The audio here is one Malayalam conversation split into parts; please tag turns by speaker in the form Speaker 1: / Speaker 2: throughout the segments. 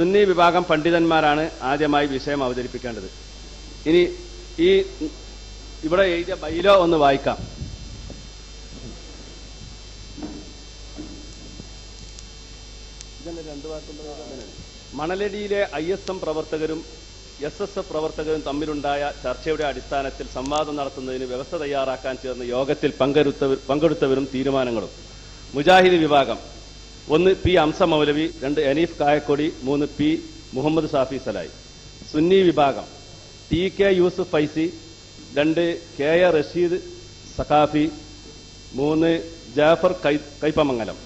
Speaker 1: സുന്നി വിഭാഗം പണ്ഡിതന്മാരാണ് ആദ്യമായി വിഷയം അവതരിപ്പിക്കേണ്ടത്. ഇനി ഈ ഇവിടെ എഴുതിയ ബൈലോ ഒന്ന് വായിക്കാം. മണലടിയിലെ ഐ എസ് എം പ്രവർത്തകരും എസ് എസ് എഫ് പ്രവർത്തകരും തമ്മിലുണ്ടായ ചർച്ചയുടെ അടിസ്ഥാനത്തിൽ സംവാദം നടത്തുന്നതിന് വ്യവസ്ഥ തയ്യാറാക്കാൻ ചേർന്ന യോഗത്തിൽ പങ്കെടുത്ത പങ്കെടുത്തവരും തീരുമാനങ്ങളും. മുജാഹിദ് വിഭാഗം. ഒന്ന് പി അംസ മൗലവി രണ്ട് അനീഫ് കായക്കൊടി മൂന്ന് പി മുഹമ്മദ് ഷാഫി സലായി. സുന്നി വിഭാഗം ടി കെ യൂസുഫ് ഫൈസി രണ്ട് കെ എ റഷീദ് സഖാഫി മൂന്ന് ജാഫർ കൈ കൈപ്പമംഗലം.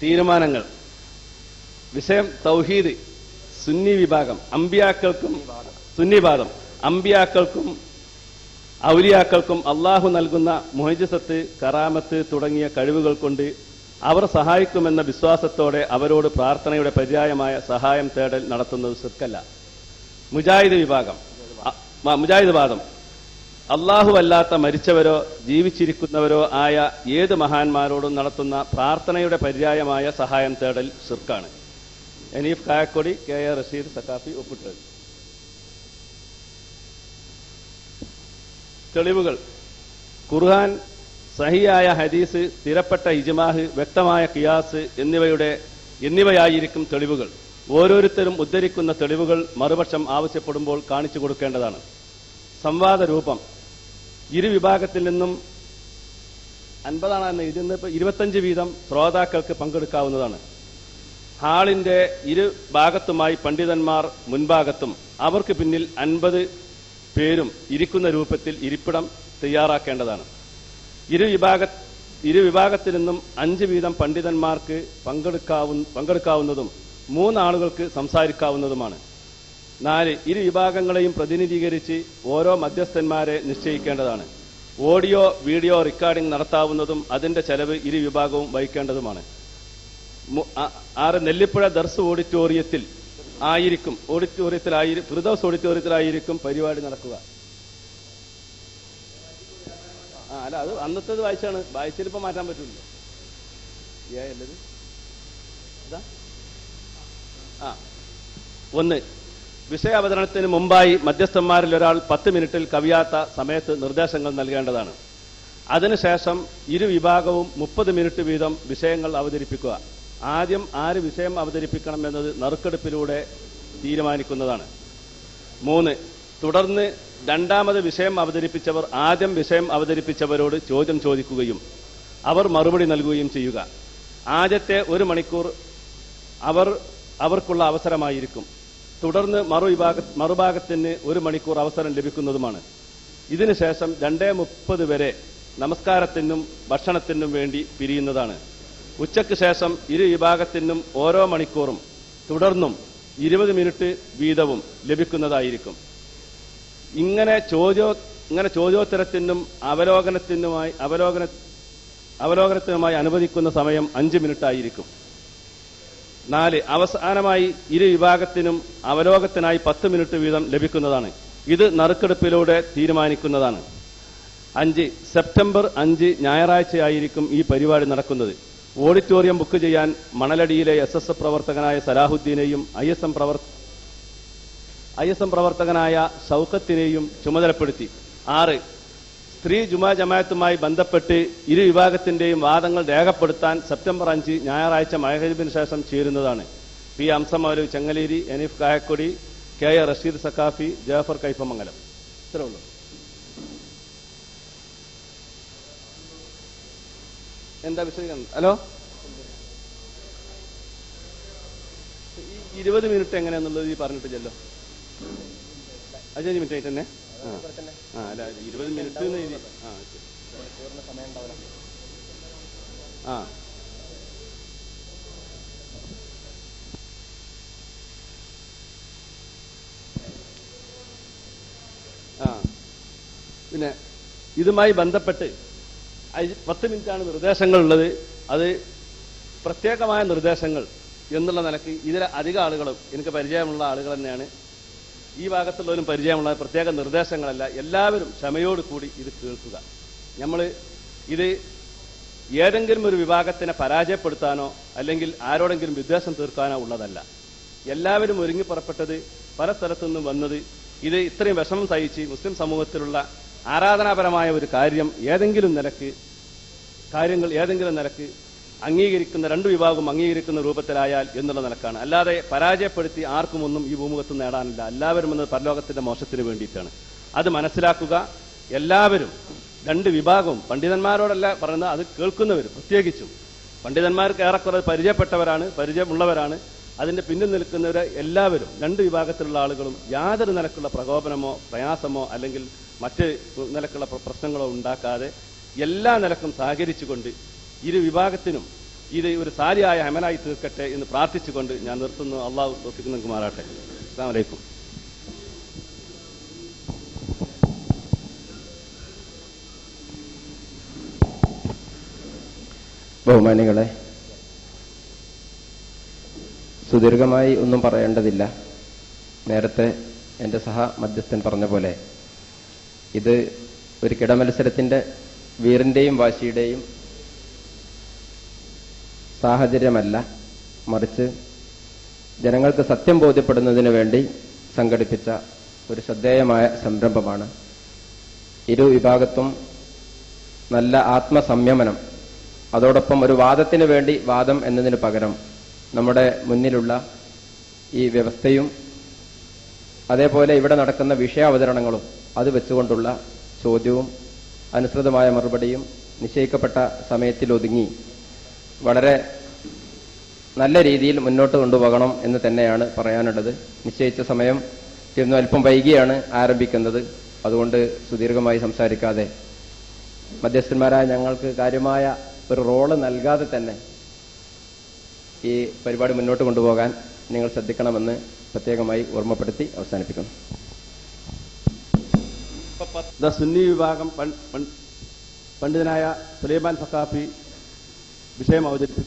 Speaker 1: തീരുമാനങ്ങൾ വിഷയം തൗഹീദ് സുന്നി വിഭാഗം അമ്പിയാക്കൾക്കും സുന്നിവാദം അമ്പിയാക്കൾക്കും ഔലിയാക്കൾക്കും അള്ളാഹു നൽകുന്ന മുഹജിസത്ത് കറാമത്ത് തുടങ്ങിയ കഴിവുകൾ കൊണ്ട് അവർ സഹായിക്കുമെന്ന വിശ്വാസത്തോടെ അവരോട് പ്രാർത്ഥനയുടെ പര്യായമായ സഹായം തേടൽ നടത്തുന്നത് സിർക്കല്ല മുജാഹിദ് വിഭാഗം. മുജാഹിദ് വാദം. അള്ളാഹു അല്ലാത്ത മരിച്ചവരോ ജീവിച്ചിരിക്കുന്നവരോ ആയ ഏത് മഹാന്മാരോടും നടത്തുന്ന പ്രാർത്ഥനയുടെ പര്യായമായ സഹായം തേടൽ സിർക്കാണ് എനീഫ് കായക്കൊടി കെ എ റഷീദ് സക്കാഫി ഒപ്പിട്ടത്. തെളിവുകൾ. ഖുർആൻ സഹിയായ ഹദീസ് സ്ഥിരപ്പെട്ട ഇജ്മാഹ് വ്യക്തമായ കിയാസ് എന്നിവയുടെ എന്നിവയായിരിക്കും തെളിവുകൾ. ഓരോരുത്തരും ഉദ്ധരിക്കുന്ന തെളിവുകൾ മറുപക്ഷം ആവശ്യപ്പെടുമ്പോൾ കാണിച്ചു കൊടുക്കേണ്ടതാണ്. സംവാദ രൂപം. ഇരുവിഭാഗത്തിൽ നിന്നും അൻപതാണ് ഇതിന്ന് ഇരുപത്തഞ്ച് വീതം ശ്രോതാക്കൾക്ക് പങ്കെടുക്കാവുന്നതാണ്. ഹാളിന്റെ ഇരു ഭാഗത്തുമായി പണ്ഡിതന്മാർ മുൻഭാഗത്തും അവർക്ക് പിന്നിൽ അൻപത് പേരും ഇരിക്കുന്ന രൂപത്തിൽ ഇരിപ്പിടം തയ്യാറാക്കേണ്ടതാണ്. ഇരു ഇരുവിഭാഗത്തിൽ ഇരു വിഭാഗത്തിൽ നിന്നും അഞ്ച് വീതം പണ്ഡിതന്മാർക്ക് പങ്കെടുക്കാവു പങ്കെടുക്കാവുന്നതും മൂന്നാളുകൾക്ക് സംസാരിക്കാവുന്നതുമാണ്. നാല് ഇരു വിഭാഗങ്ങളെയും പ്രതിനിധീകരിച്ച് ഓരോ മധ്യസ്ഥന്മാരെ നിശ്ചയിക്കേണ്ടതാണ്. ഓഡിയോ വീഡിയോ റെക്കോർഡിംഗ് നടത്താവുന്നതും അതിന്റെ ചെലവ് ഇരു വിഭാഗവും വഹിക്കേണ്ടതുമാണ്. ആറ് നെല്ലിപ്പുഴ ദർസ് ഓഡിറ്റോറിയത്തിൽ ആയിരിക്കും ഓഡിറ്റോറിയത്തിലായിരിക്കും ഫിർദോസ് ഓഡിറ്റോറിയത്തിലായിരിക്കും പരിപാടി നടക്കുക ആ അല്ല അത് അന്നത്തേത് വായിച്ചാണ്. വായിച്ചിലിപ്പോ മാറ്റാൻ പറ്റുമല്ലോ ഏ അല്ലത് ഇതാ. ആ. ഒന്ന് വിഷയ വിഷയാവതരണത്തിന് മുമ്പായി മധ്യസ്ഥന്മാരിൽ ഒരാൾ പത്ത് മിനിറ്റിൽ കവിയാത്ത സമയത്ത് നിർദ്ദേശങ്ങൾ നൽകേണ്ടതാണ്. അതിനുശേഷം ഇരു വിഭാഗവും മുപ്പത് മിനിറ്റ് വീതം വിഷയങ്ങൾ അവതരിപ്പിക്കുക. ആദ്യം ആര് വിഷയം അവതരിപ്പിക്കണം എന്നത് നറുക്കെടുപ്പിലൂടെ തീരുമാനിക്കുന്നതാണ്. മൂന്ന് തുടർന്ന് രണ്ടാമത് വിഷയം അവതരിപ്പിച്ചവർ ആദ്യം വിഷയം അവതരിപ്പിച്ചവരോട് ചോദ്യം ചോദിക്കുകയും അവർ മറുപടി നൽകുകയും ചെയ്യുക. ആദ്യത്തെ ഒരു മണിക്കൂർ അവർ അവർക്കുള്ള അവസരമായിരിക്കും. തുടർന്ന് മറുവിഭാഗ മറുഭാഗത്തിന് ഒരു മണിക്കൂർ അവസരം ലഭിക്കുന്നതുമാണ്. ഇതിനുശേഷം രണ്ടേ മുപ്പത് വരെ നമസ്കാരത്തിനും ഭക്ഷണത്തിനും വേണ്ടി പിരിയുന്നതാണ്. ഉച്ചയ്ക്ക് ശേഷം ഇരു വിഭാഗത്തിനും ഓരോ മണിക്കൂറും തുടർന്നും ഇരുപത് മിനിറ്റ് വീതവും ലഭിക്കുന്നതായിരിക്കും. ഇങ്ങനെ ചോദ്യോ ഇങ്ങനെ ചോദ്യോത്തരത്തിനും അവലോകനത്തിനുമായി അവലോകന അവലോകനത്തിനുമായി അനുവദിക്കുന്ന സമയം അഞ്ച് മിനിറ്റ് ആയിരിക്കും നാല് അവസാനമായി ഇരു വിഭാഗത്തിനും അവലോകത്തിനായി പത്ത് മിനിറ്റ് വീതം ലഭിക്കുന്നതാണ്. ഇത് നറുക്കെടുപ്പിലൂടെ തീരുമാനിക്കുന്നതാണ്. അഞ്ച് സെപ്റ്റംബർ അഞ്ച് ഞായറാഴ്ചയായിരിക്കും ഈ പരിപാടി നടക്കുന്നത്. ഓഡിറ്റോറിയം ബുക്ക് ചെയ്യാൻ മണലടിയിലെ എസ് പ്രവർത്തകനായ സലാഹുദ്ദീനെയും ഐ എസ് എം പ്രവർ ഐ എസ് എം പ്രവർത്തകനായ ഷൌക്കത്തിനെയും ചുമതലപ്പെടുത്തി. ആറ് സ്ത്രീ ജുമാ ജമായത്തുമായി ബന്ധപ്പെട്ട് ഇരു വിഭാഗത്തിന്റെയും വാദങ്ങൾ രേഖപ്പെടുത്താൻ സെപ്റ്റംബർ അഞ്ച് ഞായറാഴ്ച മഹരീബിന് ശേഷം ചേരുന്നതാണ്. P Amsamoulavi Chengaleri Eneef Kayakkodi K A Rasheed Saqafi Jafar Kaiphamangalam. ഇത്രയുള്ളൂ എന്താ വിശദീകരണം? ഹലോ? ഇരുപത് മിനിറ്റ് എങ്ങനെയാന്നുള്ളത് ഈ പറഞ്ഞിട്ടില്ലല്ലോ. അഞ്ചഞ്ച് മിനിറ്റ് ആയിട്ട് തന്നെ ആ. അല്ല ഇരുപത് മിനിറ്റ് ആ. ആ. ആ. പിന്നെ ഇതുമായി ബന്ധപ്പെട്ട് പത്ത് മിനിറ്റാണ് നിർദ്ദേശങ്ങൾ ഉള്ളത് അത് പ്രത്യേകമായ നിർദ്ദേശങ്ങൾ എന്നുള്ള നിലയ്ക്ക് ഇതിലെ അധിക ആളുകളും എനിക്ക് പരിചയമുള്ള ആളുകൾ തന്നെയാണ് ഈ ഭാഗത്തുള്ളവരും പരിചയമുള്ള പ്രത്യേക നിർദ്ദേശങ്ങളല്ല. എല്ലാവരും ക്ഷമയോട് കൂടി ഇത് കേൾക്കുക. നമ്മൾ ഇത് ഏതെങ്കിലും ഒരു വിഭാഗത്തിനെ പരാജയപ്പെടുത്താനോ അല്ലെങ്കിൽ ആരോടെങ്കിലും വിദ്വേഷം തീർക്കാനോ ഉള്ളതല്ല. എല്ലാവരും ഒരുങ്ങി പുറപ്പെട്ടത് പല സ്ഥലത്തു നിന്നും വന്നത് ഇത് ഇത്രയും വിഷമം സഹിച്ച് മുസ്ലിം സമൂഹത്തിലുള്ള ആരാധനാപരമായ ഒരു കാര്യം ഏതെങ്കിലും നിലയ്ക്ക് കാര്യങ്ങൾ ഏതെങ്കിലും നിലയ്ക്ക് അംഗീകരിക്കുന്ന രണ്ടു വിഭാഗം അംഗീകരിക്കുന്ന രൂപത്തിലായാൽ എന്നുള്ള നിലക്കാണ്. അല്ലാതെ പരാജയപ്പെടുത്തി ആർക്കും ഒന്നും ഈ ഭൂമുഖത്ത് നേടാനില്ല. എല്ലാവരും എന്നത് പരലോകത്തിന്റെ മോശത്തിന് വേണ്ടിയിട്ടാണ്. അത് മനസ്സിലാക്കുക. എല്ലാവരും രണ്ട് വിഭാഗവും പണ്ഡിതന്മാരോടല്ല പറയുന്നത് അത് കേൾക്കുന്നവർ പ്രത്യേകിച്ചും. പണ്ഡിതന്മാർക്ക് ഏറെക്കുറെ പരിചയപ്പെട്ടവരാണ് പരിചയമുള്ളവരാണ്. അതിന്റെ പിന്നിൽ നിൽക്കുന്നവർ എല്ലാവരും രണ്ട് വിഭാഗത്തിലുള്ള ആളുകളും യാതൊരു നിലക്കുള്ള പ്രകോപനമോ പ്രയാസമോ അല്ലെങ്കിൽ മറ്റ് നിലക്കുള്ള പ്രശ്നങ്ങളോ ഉണ്ടാക്കാതെ എല്ലാ നിലക്കും സഹകരിച്ചുകൊണ്ട് ഇരു വിഭാഗത്തിനും ഇത് ഒരു സാരിയായ അമലായി തീർക്കട്ടെ എന്ന് പ്രാർത്ഥിച്ചുകൊണ്ട് ഞാൻ നിർത്തുന്നു. അള്ളാഹു തോഫിക്ക് നിങ്ങൾക്ക് മാറാട്ടെ അസ്സാം
Speaker 2: ബഹുമാനികളെ സുദീർഘമായി ഒന്നും പറയേണ്ടതില്ല. നേരത്തെ എന്റെ സഹ മധ്യസ്ഥൻ പറഞ്ഞ പോലെ ഇത് ഒരു കിടമത്സരത്തിന്റെ വീറിന്റെയും വാശിയുടെയും സാഹചര്യമല്ല. മറിച്ച് ജനങ്ങൾക്ക് സത്യം ബോധ്യപ്പെടുന്നതിന് വേണ്ടി സംഘടിപ്പിച്ച ഒരു ശ്രദ്ധേയമായ സംരംഭമാണ്. ഇരു വിഭാഗത്തും നല്ല ആത്മസംയമനം അതോടൊപ്പം ഒരു വാദത്തിന് വേണ്ടി വാദം എന്നതിന് പകരം നമ്മുടെ മുന്നിലുള്ള ഈ വ്യവസ്ഥയും അതേപോലെ ഇവിടെ നടക്കുന്ന വിഷയാവതരണങ്ങളും അത് വെച്ചുകൊണ്ടുള്ള ചോദ്യവും അനുസൃതമായ മറുപടിയും നിശ്ചയിക്കപ്പെട്ട സമയത്തിൽ ഒതുങ്ങി വളരെ നല്ല രീതിയിൽ മുന്നോട്ട് കൊണ്ടുപോകണം എന്ന് തന്നെയാണ് പറയാനുള്ളത്. നിശ്ചയിച്ച സമയം ഇന്ന് അല്പം വൈകിയാണ് ആരംഭിക്കുന്നത്. അതുകൊണ്ട് സുദീർഘമായി സംസാരിക്കാതെ. മധ്യസ്ഥന്മാരായ ഞങ്ങൾക്ക് കാര്യമായ ഒരു റോൾ നൽകാതെ തന്നെ ഈ പരിപാടി മുന്നോട്ട് കൊണ്ടുപോകാൻ നിങ്ങൾ ശ്രദ്ധിക്കണമെന്ന് പ്രത്യേകമായി ഓർമ്മപ്പെടുത്തി അവസാനിപ്പിക്കുന്നു.
Speaker 1: സുന്നി വിഭാഗം പണ്ഡിതനായ സുലൈമാൻ بشيء ما وجدتكم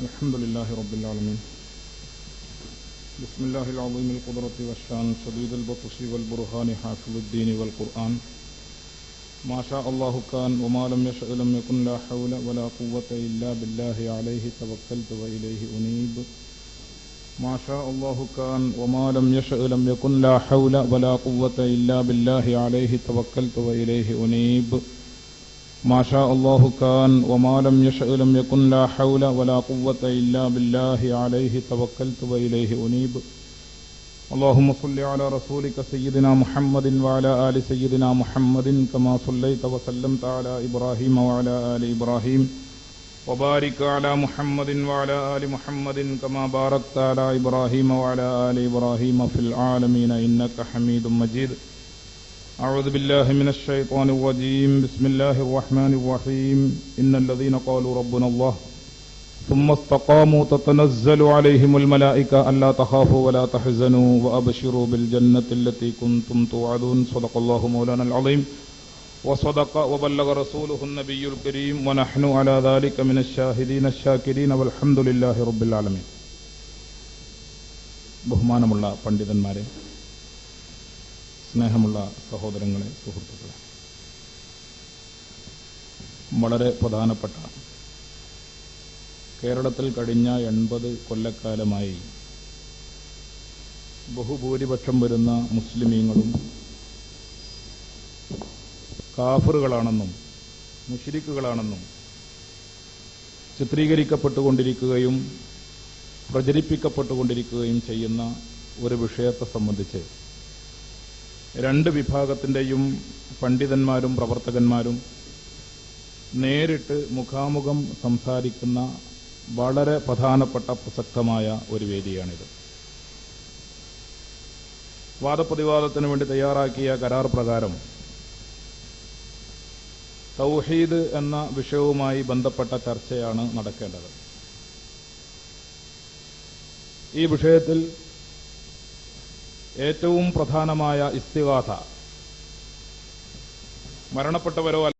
Speaker 3: الحمد لله رب العالمين. بسم الله العظيم القدرة والشان شديد البطش والبرهان حافظ الدين والقرآن. ما شاء الله كان وما لم يشأ لم يكن لا حول ولا قوة إلا بالله عليه توكلت وإليه أنيب. ما شاء الله كان وما لم يشأ لم يكن لا حول ولا قوة إلا بالله عليه توكلت وإليه أنيب. ما شاء الله كان وما لم يشأ لم يكن لا حول ولا قوة إلا بالله عليه توكلت وإليه أنيب. اللهم صل على رسولك سيدنا محمد وعلى آل سيدنا محمد كما صليت وسلمت على إبراهيم وعلى آل إبراهيم. وبارك على محمد وعلى آل محمد كما باركت على إبراهيم وعلى آل إبراهيم في العالمين إنك حميد مجيد. أعوذ بالله من الشيطان الرجيم بسم الله الرحمن الرحيم إن الذين قالوا ربنا الله ثم استقاموا تتنزل عليهم الملائكة ألا تخافوا ولا تحزنوا وأبشروا بالجنة التي كنتم توعدون صدق الله مولانا العظيم وصدق وبلغ رسوله النبي الكريم ونحن على ذلك من الشاهدين الشاكرين والحمد لله رب العالمين ബഹുമാനമുള്ള പണ്ഡിതന്മാരെ സ്നേഹമുള്ള സഹോദരങ്ങളെ സുഹൃത്തുക്കളെ. വളരെ പ്രധാനപ്പെട്ട കേരളത്തിൽ കഴിഞ്ഞ എൺപത് കൊല്ലക്കാലമായി ബഹുഭൂരിപക്ഷം വരുന്ന മുസ്ലിമീങ്ങളും കാഫറുകളാണെന്നും മുഷിരിക്കുകളാണെന്നും ചിത്രീകരിക്കപ്പെട്ടുകൊണ്ടിരിക്കുകയും പ്രചരിപ്പിക്കപ്പെട്ടുകൊണ്ടിരിക്കുകയും ചെയ്യുന്ന ഒരു വിഷയത്തെ സംബന്ധിച്ച് രണ്ട് വിഭാഗത്തിന്റെയും പണ്ഡിതന്മാരും പ്രവർത്തകന്മാരും നേരിട്ട് മുഖാമുഖം സംസാരിക്കുന്ന വളരെ പ്രധാനപ്പെട്ട പ്രസക്തമായ ഒരു വേദിയാണിത്. വാദപ്രതിവാദത്തിന് വേണ്ടി തയ്യാറാക്കിയ കരാർ പ്രകാരം തൗഹീദ് എന്ന വിഷയവുമായി ബന്ധപ്പെട്ട ചർച്ചയാണ് നടക്കേണ്ടത്. ഈ വിഷയത്തിൽ ഏറ്റവും പ്രധാനമായ ഇസ്തിഗാഥ മരണപ്പെട്ടവരോ